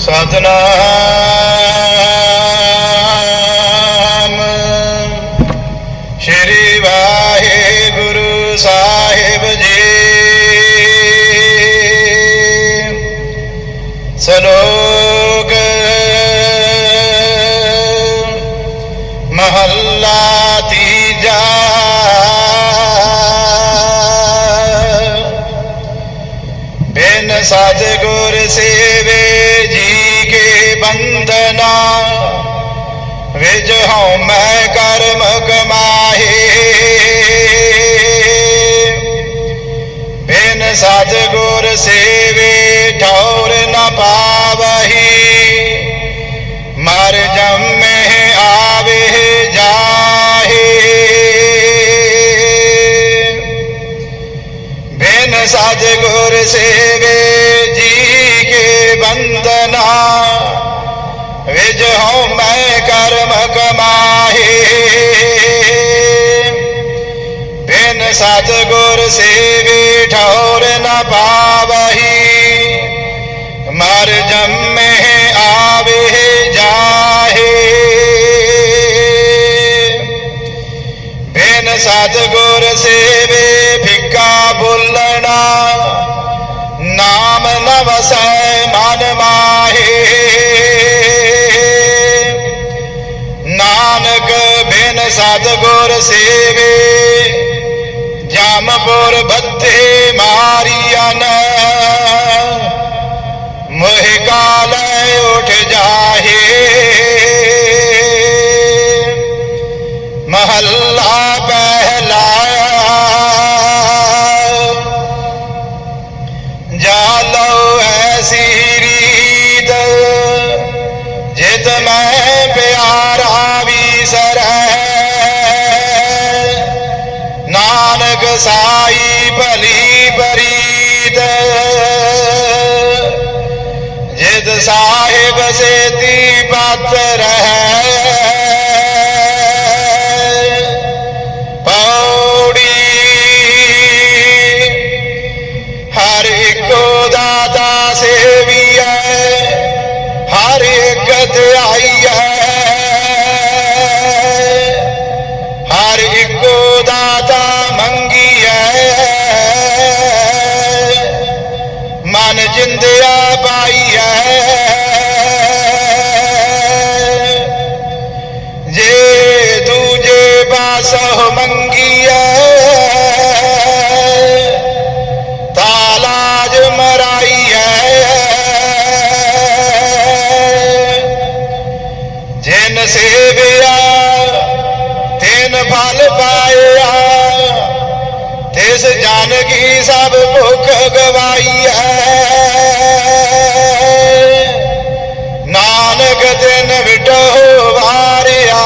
ਸਤਨਾਮ ਕੇ ਬੰਦਨਾ ਵਿਜ ਹਉ ਮੈਂ ਕਰਮ ਕਮਾਹੇ। ਬਿਨ ਸਤਿਗੁਰ ਸੇਵੇ ਠੌਰ ਨ ਪਾਵਹੀ। ਮਰ ਜੰਮੇ ਆਵੇ ਜਾਹੇ। ਬਿਨ ਸਤਿਗੁਰ ਸੇਵੇ ਜੀ ਪਾਵਹੀ। ਮਰ ਜੰਮੇ ਆਵੇ, ਜਾਹੇ। ਬਿਨ ਸਤਿਗੁਰ ਸੇਵੇ ਫਿੱਕਾ ਬੋਲਣਾ। ਨਾਮ ਨ ਵਸੈ ਮਨ ਮਾਹੇ। ਨਾਨਕ ਬਿਨ ਸਤਿਗੁਰ ਸੇਵੇ ਜਮਪੁਰ ਬੱਧੇ ਮਾਰੀਅਨ ਮੋਹਿ ਕਾਲ ਸਾਈ ਭਲੀ ਬਰੀਤ ਜਿਤ ਸਾਹਿਬ ਸੇਤੀ ਪਾਤਰ ਹੈ। ਜਿੰਦਿਆ ਜਿੰਦਿਆ ਹੈ ਜੇ ਦੂਜੇ ਪਾਸੋਂ ਮੰਗੀਐ ਤਾਲਾਜ ਮਰਾਈਐ ਜਿਨ ਸੇਵਿਆ ਤਿਨ ਫਲ ਪਾਇਆ ਤਿਸ ਜਨ ਕੀ ਸਭ ਭੁਖ ਗਵਾਈਐ। ਨਾਨਕ ਦਿਨ ਵਿਟੋ ਵਾਰਿਆ।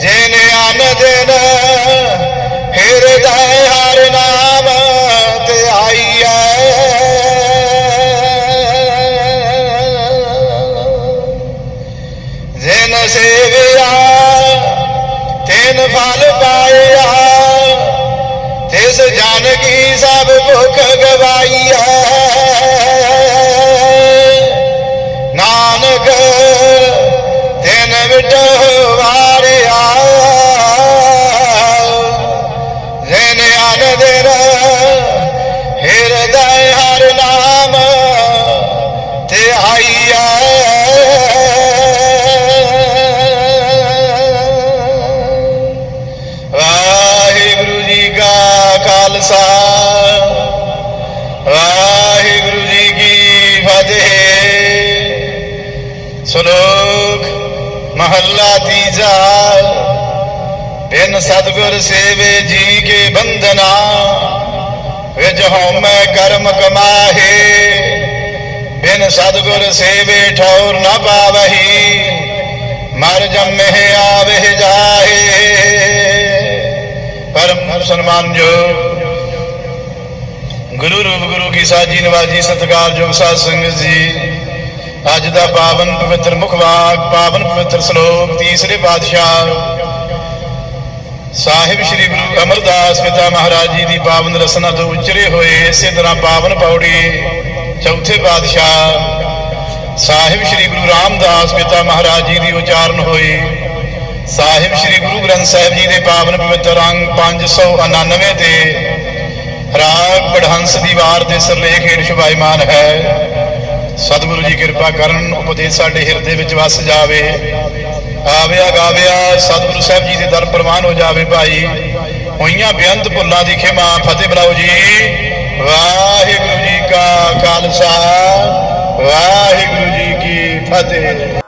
ਜਿਨ ਅਨ ਦਿਨ ਹਿਰਦੈ ਹਰ ਨਾਮ ਤੇ ਆਈਐ ਜਿਨ ਸੇਵਿਆ ਤਿਨ ਫਲ ਤਿਸ ਜਨ ਕੀ ਸਭ ਭੁਖ ਗਵਾਈਐ। ਨਾਨਕ ਤਿਨ ਵਿਟੋ ਖਾਲਸਾ ਵਾਹਿਗੁਰੂ ਜੀ ਕੀ ਫਤਿਹ। ਸ਼ਲੋਕ, ਮਹੱਲਾ ਤੀਜਾ। ਬਿਨ ਸਤਗੁਰ ਸੇਵੇ ਜੀ ਕੇ ਬੰਦਨਾ ਵਿਜ ਹਉਮੈ ਕਰਮ ਕਮਾਹੇ। ਬਿਨ ਸਤਗੁਰ ਸੇਵੇ ਠੌਰ ਨਾ ਪਾਵਹੀ, ਮਰ ਜੰਮੇ ਆਵੇ ਜਾਹੇ। ਪਰਮ ਸਨਮਾਨ ਜੋ ਗੁਰੂ ਰੂਪ ਗੁਰੂ ਕੀ ਸਾਜੀ ਨਵਾਜੀ ਸਤਿਕਾਰਯੋਗ ਸਾਧ ਸੰਗਤ ਜੀ। ਅੱਜ ਦਾ ਪਾਵਨ ਪਵਿੱਤਰ ਮੁਖਵਾਕ ਪਾਵਨ ਪਵਿੱਤਰ ਸ਼ਲੋਕ, ਤੀਸਰੇ ਪਾਤਸ਼ਾਹ ਸਾਹਿਬ ਸ੍ਰੀ ਗੁਰੂ ਅਮਰਦਾਸ ਪਿਤਾ ਮਹਾਰਾਜ ਜੀ ਦੀ ਪਾਵਨ ਰਸਨਾ ਤੋਂ ਉਚਰੇ ਹੋਏ ਇਸੇ ਤਰ੍ਹਾਂ ਪਾਵਨ ਪੌੜੀ, ਚੌਥੇ ਪਾਤਸ਼ਾਹ ਸਾਹਿਬ ਸ੍ਰੀ ਗੁਰੂ ਰਾਮਦਾਸ ਪਿਤਾ ਮਹਾਰਾਜ ਜੀ ਦੀ ਉਚਾਰਨ ਹੋਈ। ਸਾਹਿਬ ਸ੍ਰੀ ਗੁਰੂ ਗ੍ਰੰਥ ਸਾਹਿਬ ਜੀ ਦੇ ਪਾਵਨ ਪਵਿੱਤਰ ਅੰਗ 599 ਤੇ ਰਾਗ ਪੜਹੰਸ ਦੀ ਵਾਰ ਦੇ ਸਿਰਲੇਖ ਹੇਠ ਸ਼ੁਭਾਈਮਾਨ ਹੈ। ਸਤਿਗੁਰੂ ਜੀ ਕਿਰਪਾ ਕਰਨ, ਉਪਦੇਸ਼ ਸਾਡੇ ਹਿਰਦੇ ਵਿੱਚ ਵਸ ਜਾਵੇ। ਆਵਿਆ ਗਾਵਿਆ, ਸਤਿਗੁਰੂ ਸਾਹਿਬ ਜੀ ਦੇ ਦਰ ਪ੍ਰਵਾਨ ਹੋ ਜਾਵੇ ਭਾਈ। ਹੋਈਆਂ ਬੇਅੰਤ ਭੁੱਲਾਂ ਦੀ ਖਿਮਾ, ਫਤਿਹ ਬਲਾਓ ਜੀ। ਵਾਹਿਗੁਰੂ ਜੀ ਕਾ ਖਾਲਸਾ, ਵਾਹਿਗੁਰੂ ਜੀ ਕੀ ਫਤਿਹ।